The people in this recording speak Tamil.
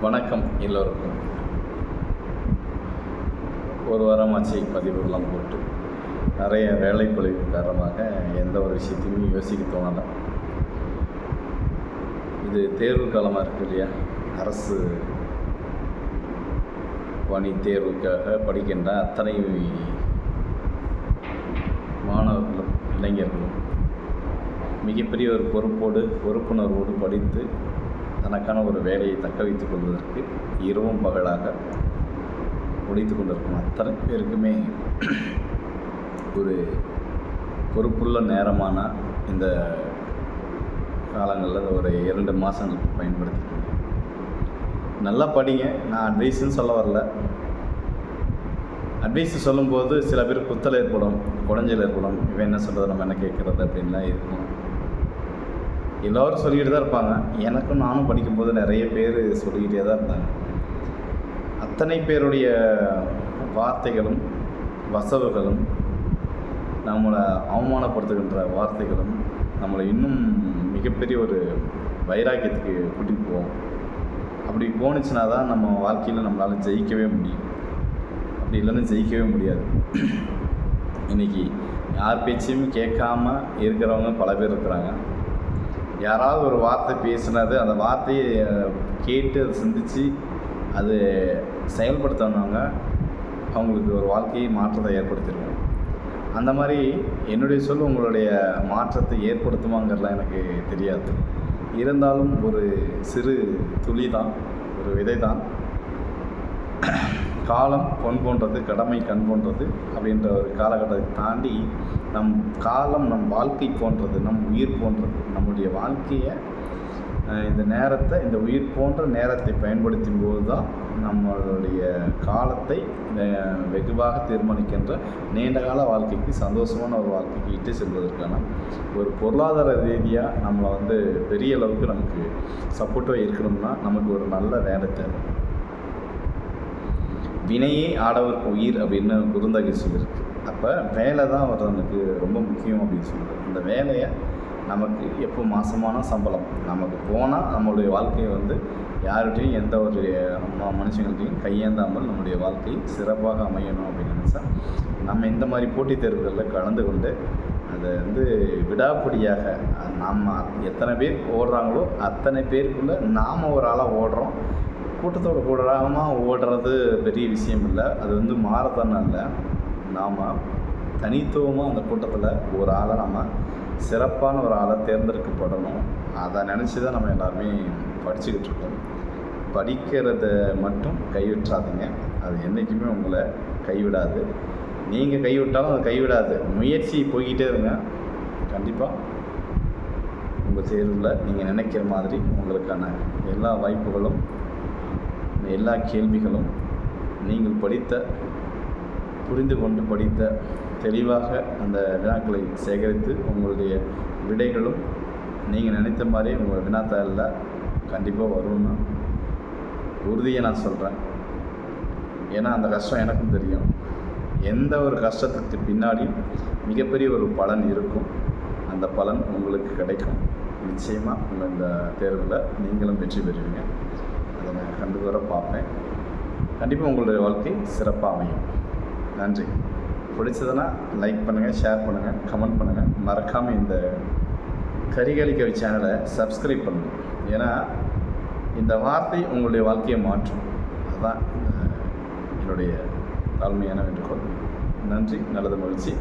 வணக்கம் எல்லோருக்கும். ஒரு வாரமாச்சு பதிவுகள்லாம் போட்டு நிறைய வேலைப்பொழிவு காரணமாக எந்த ஒரு விஷயத்தையுமே யோசிக்க தோணலை. இது தேர்வு காலமாக இருக்கு இல்லையா? அரசு பணி தேர்வுக்காக படிக்கின்ற அத்தனை மாணவர்களும் இளைஞர்களும் மிகப்பெரிய ஒரு பொறுப்போடு பொறுப்புணர்வோடு படித்து தனக்கான ஒரு வேலையை தக்க வைத்துக் கொள்வதற்கு இரவும் பகலாக உழைத்து கொண்டிருக்கும் அத்தனை பேருக்குமே ஒரு பொறுப்புள்ள நேரமான இந்த காலங்களில் ஒரு இரண்டு மாதங்களுக்கு பயன்படுத்தி. நல்லா படிங்க. நான் அட்வைஸுன்னு சொல்ல வரல. அட்வைஸ் சொல்லும்போது சில பேர் குத்தல் ஏற்படும் குடஞ்சல் ஏற்படும். இவன் என்ன சொல்கிறது நம்ம என்ன கேட்குறது அப்படின்லாம் இருக்கும். எல்லோரும் சொல்லிக்கிட்டு தான் இருப்பாங்க. எனக்கும் நானும் படிக்கும்போது நிறைய பேர் சொல்லிக்கிட்டே தான் இருந்தாங்க. அத்தனை பேருடைய வார்த்தைகளும் வசவுகளும் நம்மளை அவமானப்படுத்துகின்ற வார்த்தைகளும் நம்மளை இன்னும் மிகப்பெரிய ஒரு வைராக்கியத்துக்கு கூட்டிகிட்டு போவோம் அப்படி போணுச்சுன்னா தான் நம்ம வாழ்க்கையில் நம்மளால் ஜெயிக்கவே முடியும். அப்படி இல்லைன்னா ஜெயிக்கவே முடியாது. இன்றைக்கி யார் பேச்சையும் கேட்காம இருக்கிறவங்க பல பேர் இருக்கிறாங்க. யாராவது ஒரு வார்த்தை பேசினது அந்த வார்த்தையை கேட்டு அதை சிந்தித்து அது செயல்படுத்தினவங்க அவங்களுக்கு ஒரு வாழ்க்கையை மாற்றத்தை ஏற்படுத்திடுவோம் அந்த மாதிரி என்னுடைய சொல் உங்களுடைய மாற்றத்தை ஏற்படுத்துமாங்கிறதுலாம் எனக்கு தெரியாது. இருந்தாலும் ஒரு சிறு துளி தான் ஒரு விதை தான் காலம் பொன் போன்றது கடமை கண் போன்றது அப்படின்ற ஒரு காலகட்டத்தை தாண்டி நம் காலம் நம் வாழ்க்கை போன்றது நம் உயிர் போன்றது நம்முடைய வாழ்க்கையை இந்த நேரத்தை இந்த உயிர் போன்ற நேரத்தை பயன்படுத்தும் போது தான் நம்மளுடைய காலத்தை வெகுவாக தீர்மானிக்கின்ற நீண்டகால வாழ்க்கைக்கு சந்தோஷமான ஒரு வாழ்க்கைக்கு இட்டு செல்வதற்கான ஒரு பொருளாதார ரீதியாக நம்மளை வந்து பெரிய அளவுக்கு நமக்கு சப்போர்ட்டாக இருக்கணும்னா நமக்கு ஒரு நல்ல வேலை தேவை வினையே ஆடவருக்கு உயிர் அப்படின்னு குறுந்தகை சொல்லியிருக்கு. அப்போ வேலை தான் ஒருத்தவனுக்கு ரொம்ப முக்கியம் அப்படின்னு சொல்லுவார் அந்த வேலையை நமக்கு எப்போ மாதமான சம்பளம்? நமக்கு போனால் நம்மளுடைய வாழ்க்கையை வந்து யார்கிட்டையும் எந்த ஒரு மனுஷங்கள்ட்டையும் கையேந்தாமல் நம்முடைய வாழ்க்கை சிறப்பாக அமையணும் அப்படின்னு நினச்சா நம்ம இந்த மாதிரி போட்டித் தேர்வுகளில் கலந்து கொண்டு அதை வந்து விடாப்பிடியாக நம்ம எத்தனை பேர் ஓடுறாங்களோ அத்தனை பேருக்குள்ளே நாம் ஒரு ஆளாக ஓடுறோம். கூட்டத்தோட கூடாமல் ஓடுறது பெரிய விஷயம் இல்லை அது வந்து மாரத்தான் இல்லை நாம் தனித்துவமாக அந்த கூட்டத்தில் ஒரு ஆளை நம்ம சிறப்பான ஒரு ஆளை தேர்ந்தெடுக்கப்படணும். அதை நினச்சி தான் நம்ம எல்லாருமே படிச்சுக்கிட்டு இருக்கோம். படிக்கிறத மட்டும் கைவிட்டுறாதீங்க அது என்றைக்குமே உங்களை கைவிடாது. நீங்கள் கைவிட்டாலும் அதை கைவிடாது. முயற்சி போய்கிட்டே இருங்க. கண்டிப்பாக உங்கள் தேர்வில் நீங்கள் நினைக்கிற மாதிரி உங்களுக்கான எல்லா வாய்ப்புகளும் எல்லா கேள்விகளும் நீங்கள் படித்த புரிந்து கொண்டு படித்த தெளிவாக அந்த வினாக்களை சேகரித்து உங்களுடைய விடைகளும் நீங்கள் நினைத்த மாதிரி உங்கள் வினாத்தாளில் கண்டிப்பாக வரும்னு உறுதியை நான் சொல்கிறேன் ஏன்னா அந்த கஷ்டம் எனக்கும் தெரியும். எந்த ஒரு கஷ்டத்துக்கு பின்னாடி மிகப்பெரிய ஒரு பலன் இருக்கும். அந்த பலன் உங்களுக்கு கிடைக்கும். நிச்சயமாக உங்கள் இந்த தேர்வில் நீங்களும் வெற்றி பெறுவீங்க அதை நான் கண்டு வர பார்ப்பேன். கண்டிப்பாக உங்களுடைய வாழ்க்கை சிறப்பாக அமையும். நன்றி. பிடிச்சதுன்னா லைக் பண்ணுங்கள் ஷேர் பண்ணுங்கள் கமெண்ட் பண்ணுங்கள் மறக்காமல் இந்த கரிகாலிக்கவி சேனலை சப்ஸ்கிரைப் பண்ணுங்கள் ஏன்னா இந்த வார்த்தை உங்களுடைய வாழ்க்கையை மாற்றும். அதுதான் என்னுடைய தாழ்மையான வேண்டுகோள். நன்றி நல்லது மகிழ்ச்சி.